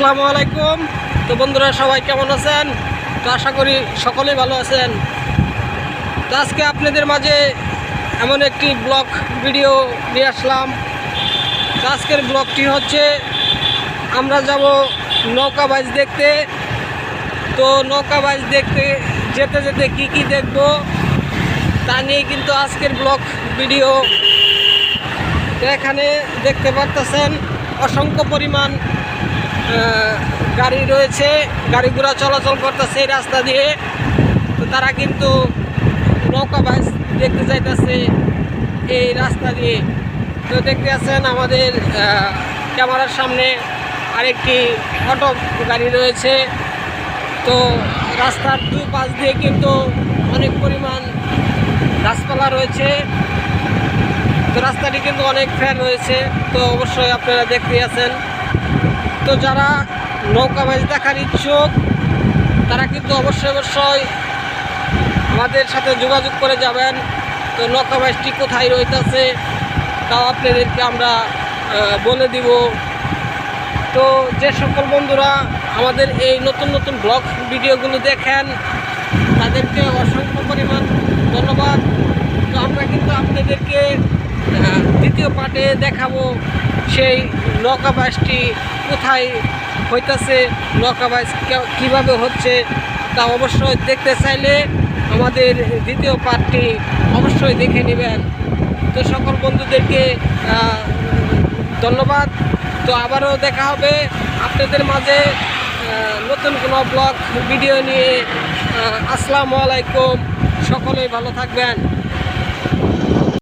আসসালামু আলাইকুম। তো বন্ধুরা, সবাই কেমন আছেন? তো আশা করি সকলেই ভালো আছেন। তো আজকে আপনাদের মাঝে এমন একটি ব্লগ ভিডিও নিয়ে আসলাম। তো আজকের ব্লগটি হচ্ছে, আমরা যাব নৌকা বাইজ দেখতে। তো নৌকা বাইজ দেখতে, যেতে যেতে কি কি দেখব, তা নিয়ে কিন্তু আজকের ব্লগ ভিডিও। এখানে দেখতে পারতেছেন, অসংখ্য পরিমাণ গাড়ি রয়েছে, গাড়ি ঘোড়া চলাচল করতেছে এই রাস্তা দিয়ে। তো তারা কিন্তু নৌকা বাস দেখতে যাইতেছে এই রাস্তা দিয়ে। তো দেখতে আছেন আমাদের ক্যামেরার সামনে আরেকটি অটো গাড়ি রয়েছে। তো রাস্তার দুই পাশ দিয়ে কিন্তু অনেক পরিমাণ গাছপালা রয়েছে। তো রাস্তাটি কিন্তু অনেক ফ্যান রয়েছে। তো অবশ্যই আপনারা দেখতে আছেন। তো যারা নৌকা মাছ দেখার ইচ্ছুক, তারা কিন্তু অবশ্যই অবশ্যই আমাদের সাথে যোগাযোগ করে যাবেন। তো নৌকা মাছটি কোথায় রইতেছে, তাও আপনাদেরকে আমরা বলে দিব। তো যে সকল বন্ধুরা আমাদের এই নতুন নতুন ব্লগ ভিডিওগুলো দেখেন, তাদেরকে অসংখ্য পরিমাণ ধন্যবাদ। তো আমরা কিন্তু আপনাদেরকে দ্বিতীয় পার্টে দেখাবো। সেই নৌকাবাসটি কোথায় হইতাছে নৌকাবাস কীভাবে হচ্ছে, তা অবশ্যই দেখতে চাইলে আমাদের দ্বিতীয় পার্টটি অবশ্যই দেখে নেবেন। তো সকল বন্ধুদেরকে ধন্যবাদ। তো আবারও দেখা হবে আপনাদের মাঝে নতুন কোনো ব্লগ, ভিডিও নিয়ে। আসসালামু আলাইকুম। সকলেই ভালো থাকবেন।